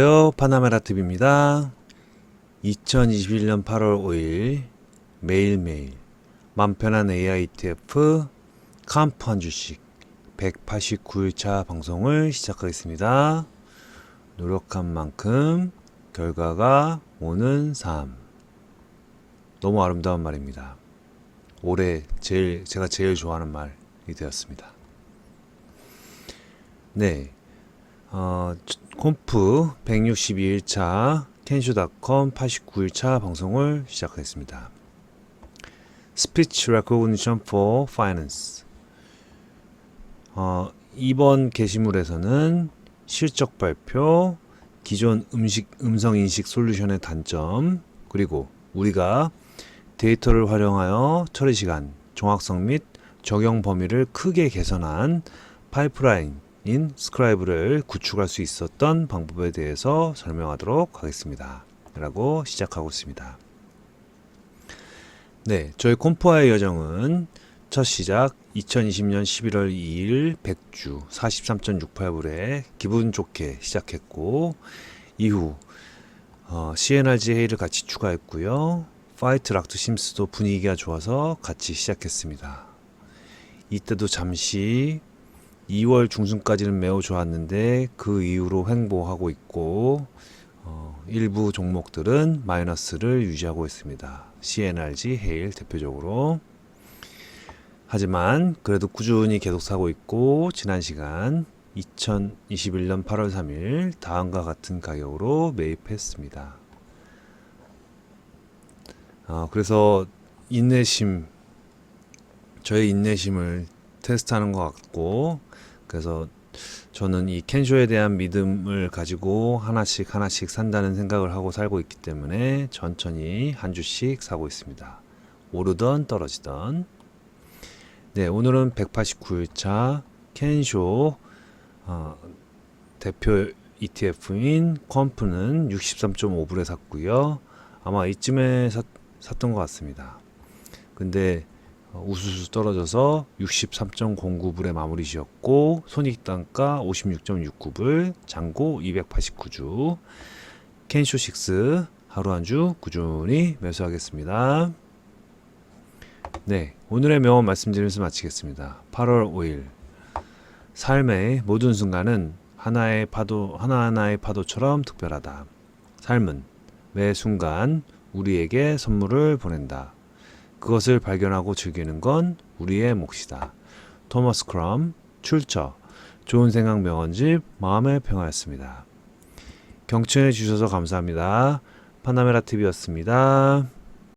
안녕하세요. 파나메라 TV입니다. 2021년 8월 5일 매일매일 맘편한 AI ETF 캄프 한 주씩 189일차 방송을 시작하겠습니다. 노력한 만큼 결과가 오는 삶. 너무 아름다운 말입니다. 올해 제일 제가 제일 좋아하는 말이 되었습니다. 네. 어, 콤프 162일차 캔슈닷컴 89일차 방송을 시작하겠습니다. Speech Recognition for Finance 어, 이번 게시물에서는 실적 발표, 기존 음식, 음성 인식 솔루션의 단점, 그리고 우리가 데이터를 활용하여 처리 시간, 정확성 및 적용 범위를 크게 개선한 파이프라인 인 스크라이브를 구축할 수 있었던 방법에 대해서 설명하도록 하겠습니다. 라고 시작하고 있습니다. 네, 저희 콤포아의 여정은 첫 시작 2020년 11월 2일 100주 43.68불에 기분 좋게 시작했고 이후 어, CNRG 회의를 같이 추가했고요. 파이트 락트 심스도 분위기가 좋아서 같이 시작했습니다. 이때도 잠시 2월 중순까지는 매우 좋았는데 그 이후로 횡보하고 있고 어, 일부 종목들은 마이너스를 유지하고 있습니다. CNRG, 헤일 대표적으로. 하지만 그래도 꾸준히 계속 사고 있고 지난 시간 2021년 8월 3일 다음과 같은 가격으로 매입했습니다. 어, 그래서 인내심 저의 인내심을 테스트하는 것 같고 그래서 저는 이 캔쇼에 대한 믿음을 가지고 하나씩 하나씩 산다는 생각을 하고 살고 있기 때문에 천천히 한 주씩 사고 있습니다. 오르던 떨어지던. 네, 오늘은 189일차 캔쇼 어, 대표 ETF인 컴프는 63.5불에 샀고요. 아마 이쯤에 샀, 샀던 것 같습니다. 근데 어, 우수수 떨어져서 63.09불에 마무리 지었고 손익단가 56.69불 잔고 289주 캔쇼6 하루 한 주 꾸준히 매수하겠습니다. 네 오늘의 명언 말씀드리면서 마치겠습니다. 8월 5일 삶의 모든 순간은 하나의 파도 하나하나의 파도처럼 특별하다. 삶은 매 순간 우리에게 선물을 보낸다. 그것을 발견하고 즐기는 건 우리의 몫이다. 토머스 크럼 출처 좋은 생각 명언집 마음의 평화였습니다. 경청해 주셔서 감사합니다. 파나메라 TV였습니다.